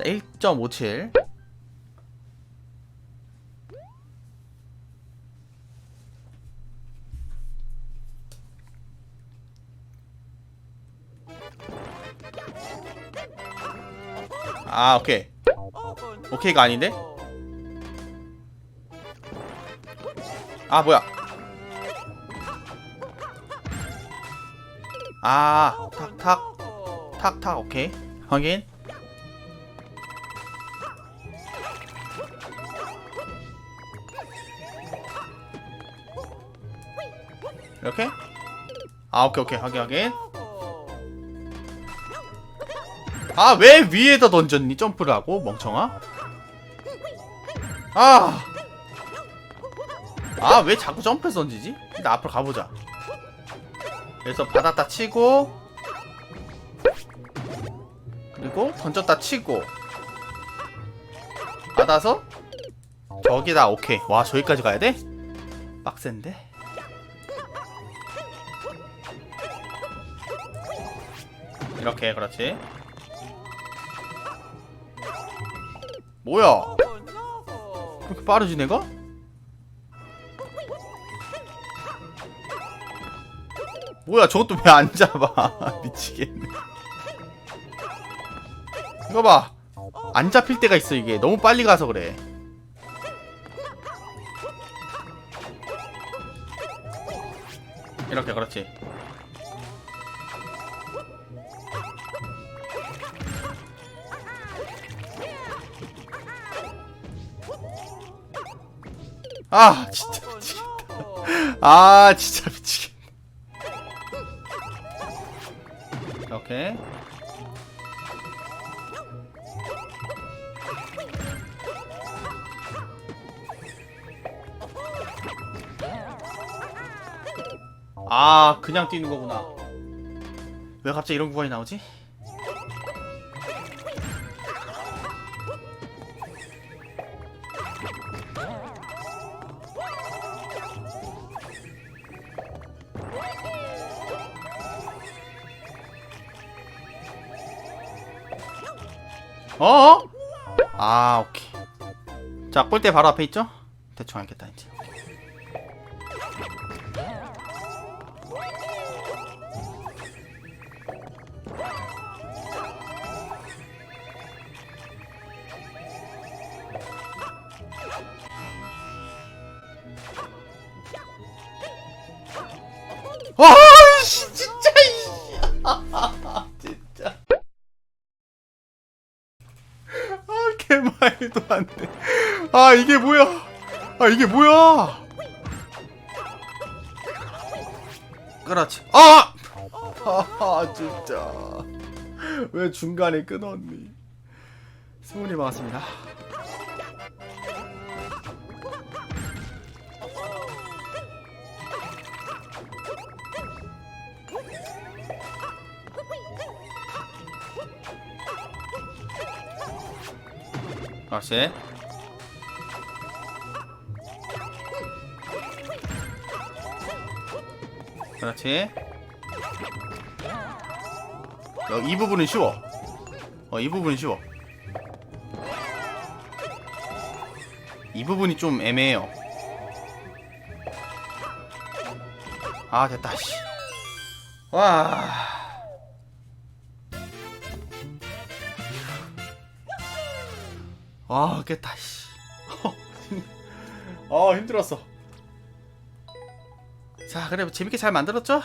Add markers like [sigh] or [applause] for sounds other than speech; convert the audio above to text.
자, 1.57. 아, 오케이. 오케이가 아닌데? 아, 뭐야. 아, 탁, 탁. 탁, 탁, 오케이. 확인. 이렇게? 아, 오케이, 오케이. 확인, 확인. 아, 왜 위에다 던졌니? 점프를 하고, 멍청아? 아! 아, 왜 자꾸 점프해서 던지지? 일단 앞으로 가보자. 그래서 받았다 치고, 그리고 던졌다 치고, 받아서, 저기다, 오케이. 와, 저기까지 가야 돼? 빡센데? 이렇게, 그렇지. 뭐야? 그렇게 빠르지 내가? 뭐야 저것도 왜 안 잡아 [laughs] 미치겠네 이거 봐 안 잡힐 때가 있어 이게 너무 빨리 가서 그래 이렇게 그렇지 아 진짜 미치겠다. 아 진짜 미치겠네. 이렇게 아 그냥 뛰는 거구나. 왜 갑자기 이런 구간이 나오지? 어? 아 오케이 자 꼴대 바로 앞에 있죠? 대충 알겠다 이제 와 말도 안 돼. 아 이게 뭐야? 아 이게 뭐야? 그렇지. 아! 아 진짜. 왜 중간에 끊었니? 승훈이 반갑습니다 그렇지 그렇지. 어, 이 부분은 쉬워. 어, 이 부분은 쉬워. 이 부분이 좀 애매해요. 아 됐다 씨. 와 아, 깼다, 씨. [laughs] 아, 힘들었어. 자, 그래, 재밌게 잘 만들었죠?